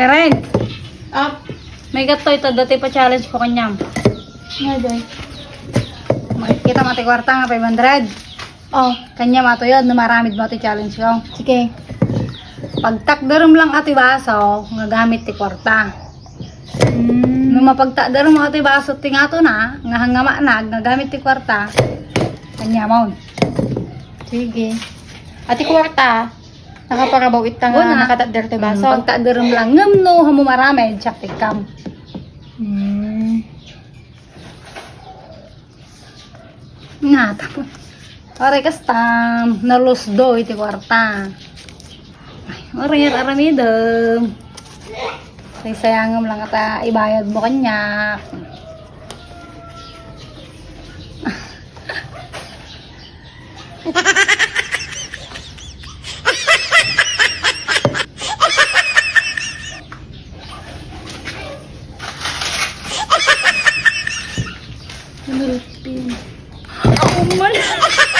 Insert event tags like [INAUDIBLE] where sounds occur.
Karen, Up. may gato ito. Dati pa challenge ko kanyang. Nga, Joy. Makikita kwarta nga 500. Oh, Kanya mato yun, numaramid mo ito challenge ko. sige. Pagtakdarom lang ati baso, nga gamit ti kwarta. Mm. Nung mapagtakdarom mo ati baso, ti nga to na, nga hangama na, nga gamit ti kwarta, kanya maun. Sige. Ati kwarta, nakaparabaw ita nga Una. nakatadder te baso. So, pagtakdarom lang, ngam no, hamo marami, tsak tikam. Mm. Nga, tapos. Pare kastam, nalusdo iti kwarta. Ay, oray, aramidom. Say sayangam lang ata ibayad mo kanya. [LAUGHS] Ako man. [LAUGHS]